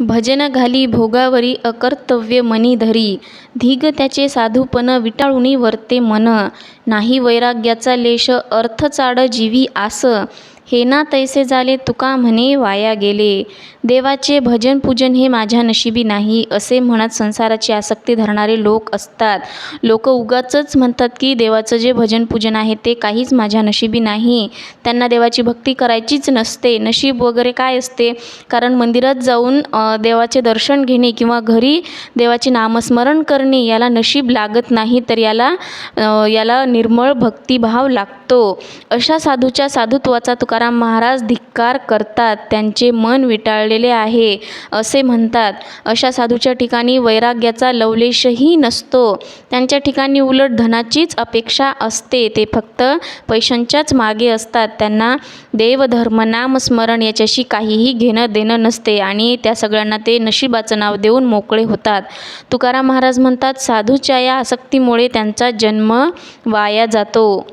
भजन घाली भोगावरी अकर्तव्य मनी धरी. धीग त्याचे साधूपण विटाळूनी वरते मन. नाही वैराग्याचा लेश अर्थ चाड जीवी आस. हे ना तैसे झाले तुका म्हणे वाया गेले. देवाचे भजन पूजन हे माझ्या नशिबी नाही असे म्हणत संसाराची आसक्ती धरणारे लोक असतात. लोक उगाचच म्हणतात की देवाचं जे भजन पूजन आहे ते काहीच माझ्या नशिबी नाही. त्यांना देवाची भक्ती करायचीच नसते. नशीब वगैरे काय असते? कारण मंदिरात जाऊन देवाचे दर्शन घेणे किंवा घरी देवाचे नामस्मरण करणे याला नशीब लागत नाही तर याला याला निर्मळ भक्तिभाव लागतो. अशा साधूच्या साधुत्वाचा तुका तुकाराम महाराज धिक्कार करतात त्यांचे मन विटाळलेले आहे असे म्हणतात. अशा साधूच्या ठिकाणी वैराग्याचा लवलेशही नसतो. त्यांच्या ठिकाणी उलट धनाचीच अपेक्षा असते. ते फक्त पैशांच्याच मागे असतात. त्यांना देवधर्म नामस्मरण याच्याशी काहीही घेणं देणं नसते आणि त्या सगळ्यांना ते नशिबाचं नाव देऊन मोकळे होतात. तुकाराम महाराज म्हणतात साधूच्या या आसक्तीमुळे त्यांचा जन्म वाया जातो.